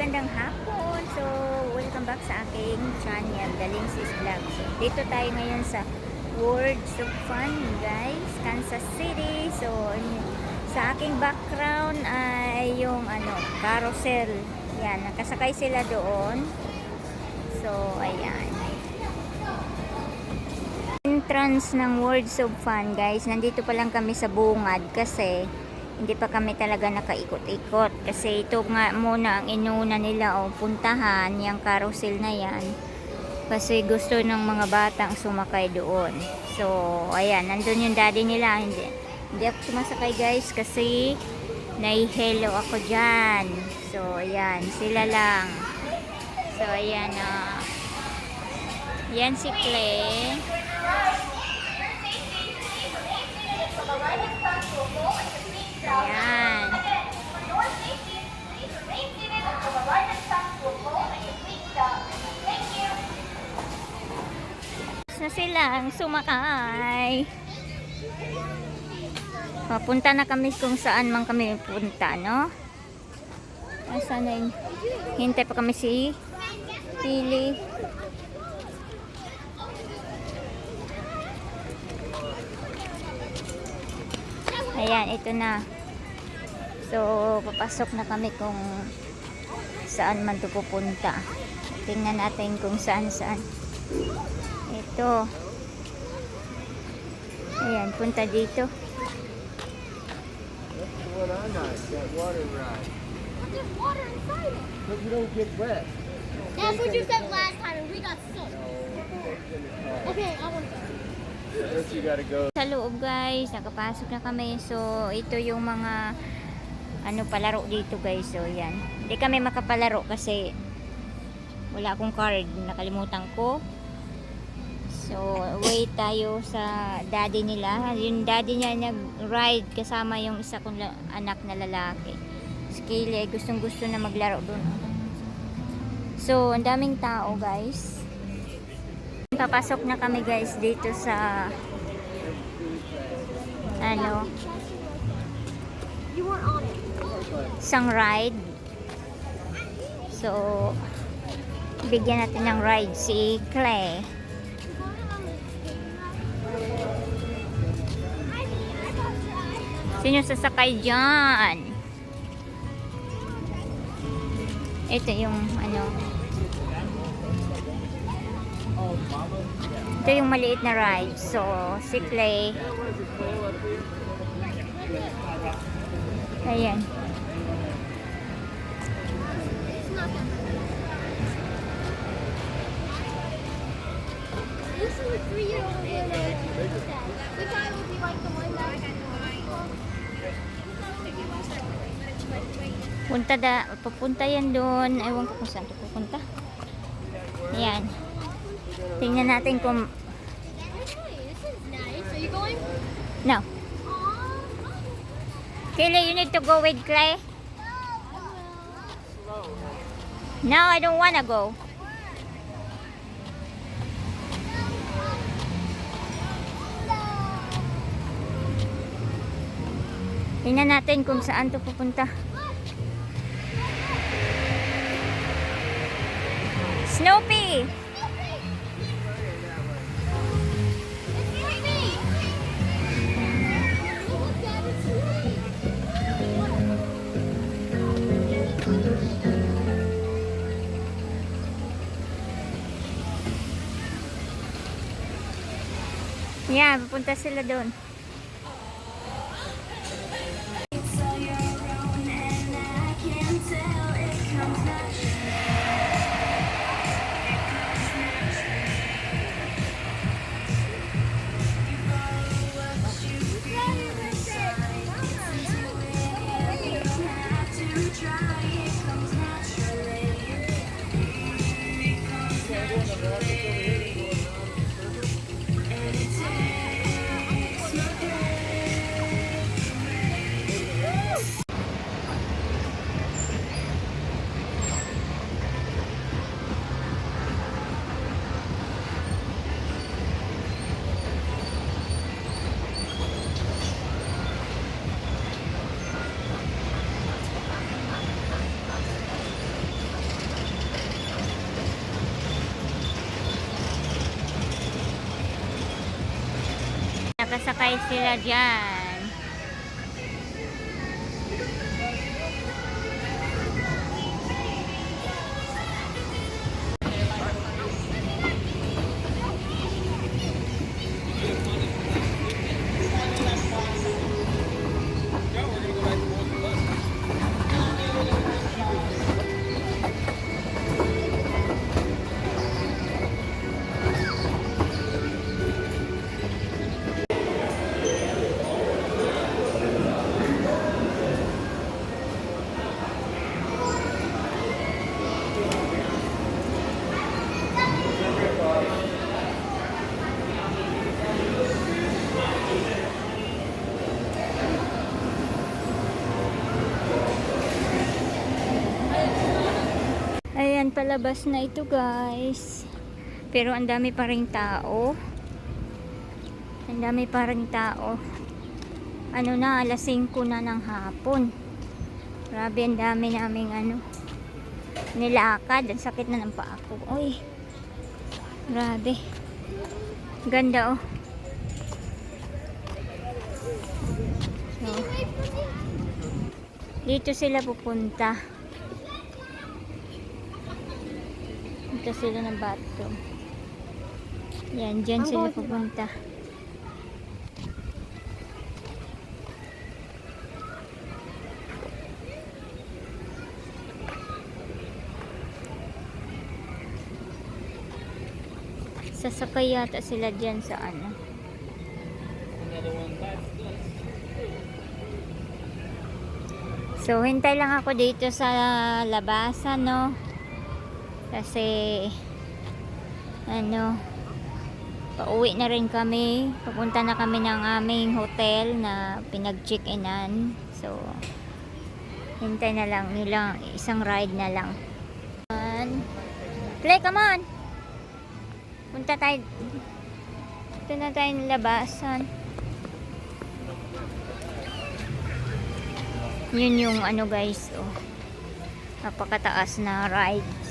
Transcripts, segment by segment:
magandang hapon. So, welcome back sa aking channel, Dalinsis Vlog. So, dito tayo ngayon sa Words of Fun, guys, Kansas City. So, sa aking background ay yung ano, carousel. Yan, nakasakay sila doon. So, ayan. Entrance ng Words of Fun, guys. Nandito pa lang kami sa bungad kasi hindi pa kami talaga nakaikot-ikot kasi ito nga muna ang inuna nila o puntahan yung carousel na yan. Kasi gusto ng mga batang sumakay doon. So ayan nandun yung daddy nila. Hindi, hindi ako sumasakay guys kasi naihelo ako dyan. So ayan sila lang. So ayan ah yan si Clay Ayan. na silang sumakay. Papunta na kami kung saan man kami punta, no? Asan na yun? Hintay pa kami si Pili. Ayan, ito na. So, papasok na kami kung saan man to pupunta. Tingnan natin kung saan saan. Ito. Ayan, punta dito. That's water ride. Water inside it. You don't get wet. That's what you said last time, and we got soaked. Okay, I want to go. First you gotta go. Sa loob guys, nakapasok na kami. So, ito yung mga ano palaro dito guys. So, yan. Hindi kami makapalaro kasi wala akong card. Nakalimutan ko. So, wait tayo sa daddy nila. Yung daddy niya nag-ride kasama yung isa kong anak na lalaki. Skile, gustong gusto na maglaro doon. So, ang daming tao guys. Papasok na kami guys dito sa ano, isang ride. So, bigyan natin ng ride si Clay. Sino sasakay dyan? Ito yung ano. Ito yung maliit na ride. So, si Clay. Ayan. This is a three-year-old winner. We thought it would be like the one that. Punta da, papunta yan doon. Ewan ko kung saan to pupunta. Ayan. Tingnan natin kung, no. Kayla, you need to go with Clay? No, I don't wanna go. Tingnan natin kung saan to pupunta. Snoopy! Yeah, pupunta sila doon. Nakasakay sila dyan. Palabas na ito guys. Pero ang dami pa rin tao. Ang dami pa rin tao. Ano na, alas 5 na ng hapon. Grabe, ang dami naming ano, nilakad. Ang sakit na ng paa ko. Uy, grabe. Ganda oh. So, dito sila pupunta. Dito sila ng bathroom. Yan, dyan sila pupunta. Sasakay yata sila dyan sa ano. So, hintay lang ako dito sa labasan, no? Kasi, ano, pauwi na rin kami. Papunta na kami ng aming hotel na pinag-check-inan. So, hintay na lang nilang isang ride na lang. Ayan. Play, come on! Punta tayo. Punta na tayo ng labasan. Yun yung ano guys, oh. Napakataas na rides.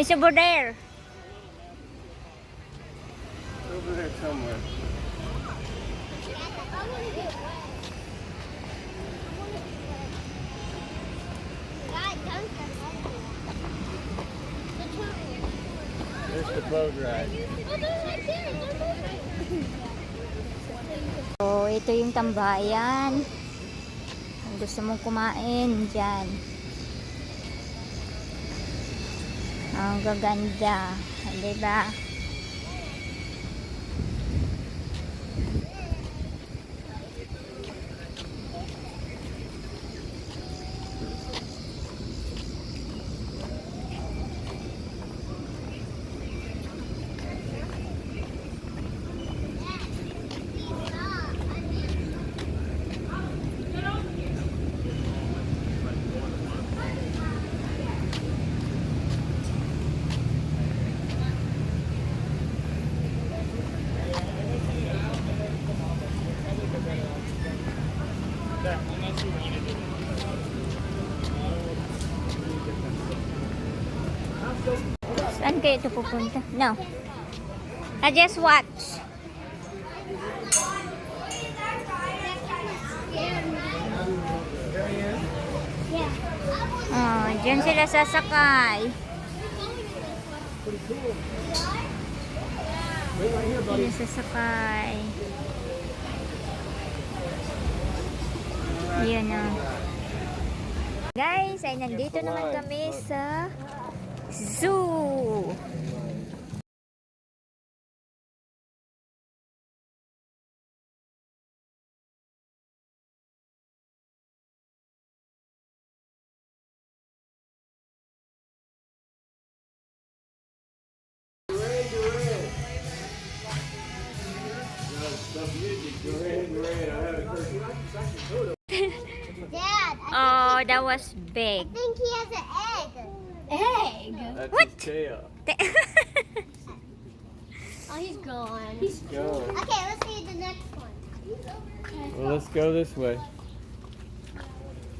It's over there. Over there somewhere. There's the. So, ito yung tambayan. Kung gusto mong kumain, dyan. Ang gaganda. Diba? Saan kayo ito pupunta? No. I just watch. Oh, dyan sila sasakay. Sila sasakay. Yun na. Guys, ay nandito naman kami sa Zoo! Dad, oh, that was big. I think he has an egg. Egg? That's What? his tail. Oh, he's gone. He's Go. okay. Let's see the next one. Well, let's go this way.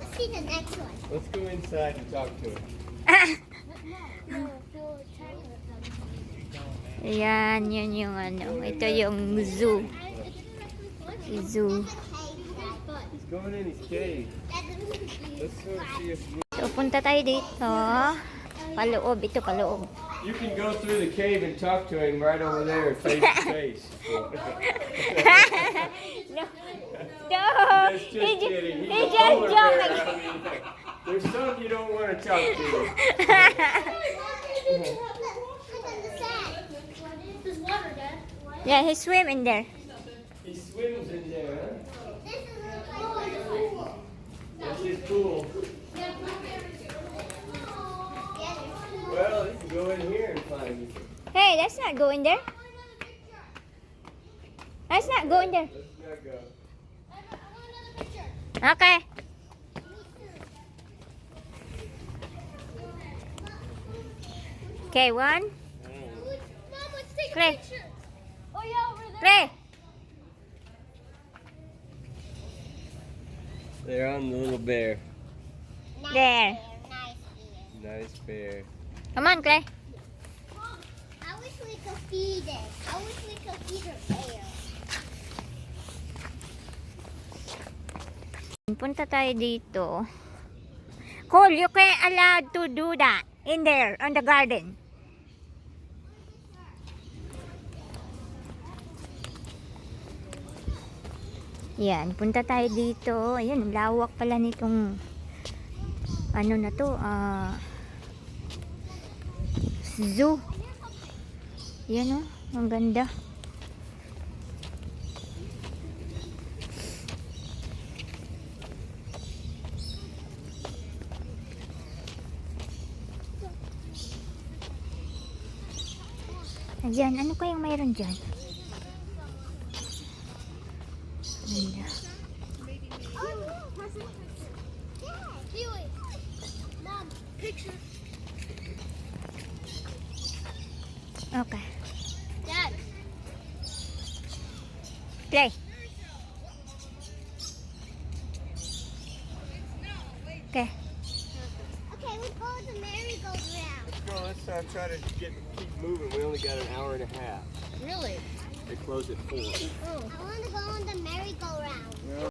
Let's see the next one. Let's go inside and talk to him. Yan, yun yung ano. Ito yung zoo. Zoo. He's going in his cave. Let's go see if So, punta tayo dito. Paloob. Ito, paloob. you can go through the cave and talk to him right over there, face to face. no. No. Just, He just just, he He's a just polar bear. joking. I mean, there's some you don't want to talk to. There's water, Dad. yeah, he swim in there. He swims in there, huh? This is like That's his pool. Well, you can go in here and find it. Hey, let's not go in there. Let's not go in there. Let's not go. Okay. Okay, one. Clay. Oh yeah, over there. Play. They're on the little bear. Nice There. bear, Nice bear. Nice bear. Come on, Clay. I wish we could feed it. I wish we could feed her bear. Punta tayo dito. Cole, you can allowed to do that in there, on the garden. Yan, punta tayo dito. Ayun, lawak pala nitong ano na to, ah zoo. Yan oh, ang ganda. Ayan, ano kayang mayroon dyan? Okay. Dad. Play. Okay. Okay, let's go to the merry-go-round. Let's go. Let's uh, try to get keep moving. We only got an hour and a half. Really? They close at four. I want to go on the merry-go-round. Well,